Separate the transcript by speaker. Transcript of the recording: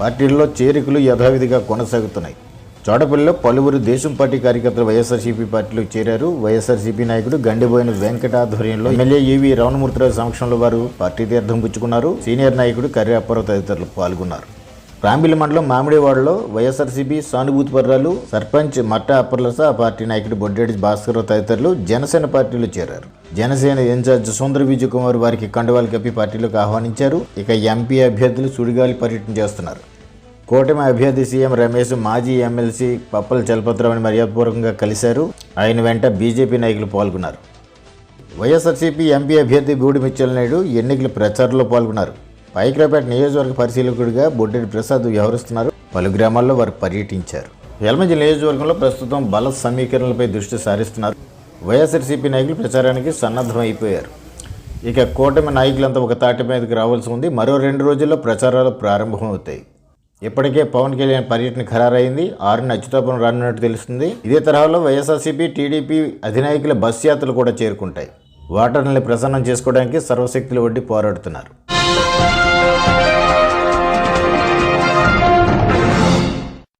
Speaker 1: పార్టీల్లో చేరికలు యథావిధిగా కొనసాగుతున్నాయి. చోడపల్లిలో పలువురు దేశం పార్టీ కార్యకర్తలు వైఎస్ఆర్సీపీ పార్టీలో చేరారు. వైఎస్ఆర్సీపీ నాయకుడు గండిబోయిన వెంకట ఆధ్వర్యంలో ఎమ్మెల్యే ఈవీ రావణమూర్తిరావు సమక్షంలో వారు పార్టీ తీర్థం పుచ్చుకున్నారు. సీనియర్ నాయకుడు కర్రీ అప్పారావు తదితరులు పాల్గొన్నారు. రాంబిల్లి మండలం మామిడివాడలో వైఎస్ఆర్సీపీ సానుభూతి పర్రాలు సర్పంచ్ మట్ట అప్పర్లస పార్టీ నాయకుడు బొడ్డేటి భాస్కర్ తదితరులు జనసేన పార్టీలో చేరారు. జనసేన ఇన్ఛార్జ్ సుందర విజయ్ కుమార్ వారికి కండువాలు కప్పి పార్టీలోకి ఆహ్వానించారు. ఇక ఎంపీ అభ్యర్థులు సుడిగాలి పర్యటన చేస్తున్నారు. కూటమి అభ్యర్థి సీఎం రమేష్ మాజీ ఎమ్మెల్సీ పప్పల చలపతిరావుని మర్యాదపూర్వకంగా కలిశారు. ఆయన వెంట బీజేపీ నాయకులు పాల్గొన్నారు. వైఎస్ఆర్సీపీ ఎంపీ అభ్యర్థి గూడి నాయుడు ఎన్నికల ప్రచారంలో పాల్గొన్నారు. పైకిరాపేట నియోజకవర్గ పరిశీలకుడిగా బొడ్డెడి ప్రసాద్ వ్యవహరిస్తున్నారు. పలు గ్రామాల్లో వారు పర్యటించారు. యలమంచి నియోజకవర్గంలో ప్రస్తుతం బల సమీకరణలపై దృష్టి సారిస్తున్నారు. వైఎస్ఆర్సీపీ నాయకులు ప్రచారానికి సన్నద్ధం అయిపోయారు. ఇక కూటమి నాయకులంతా ఒక తాటి మీదకి రావాల్సి ఉంది. మరో రెండు రోజుల్లో ప్రచారాలు ప్రారంభమవుతాయి. ఇప్పటికే పవన్ కళ్యాణ్ పర్యటన ఖరారైంది. ఆరుని అచ్యుతాపురం రానున్నట్టు తెలుస్తుంది. ఇదే తరహాలో వైఎస్ఆర్సీపీ టీడీపీ అధినాయకుల బస్ యాత్రలు కూడా చేరుకుంటాయి. ఓటర్లని ప్రసన్నం చేసుకోవడానికి సర్వశక్తులు వడ్డీ పోరాడుతున్నారు.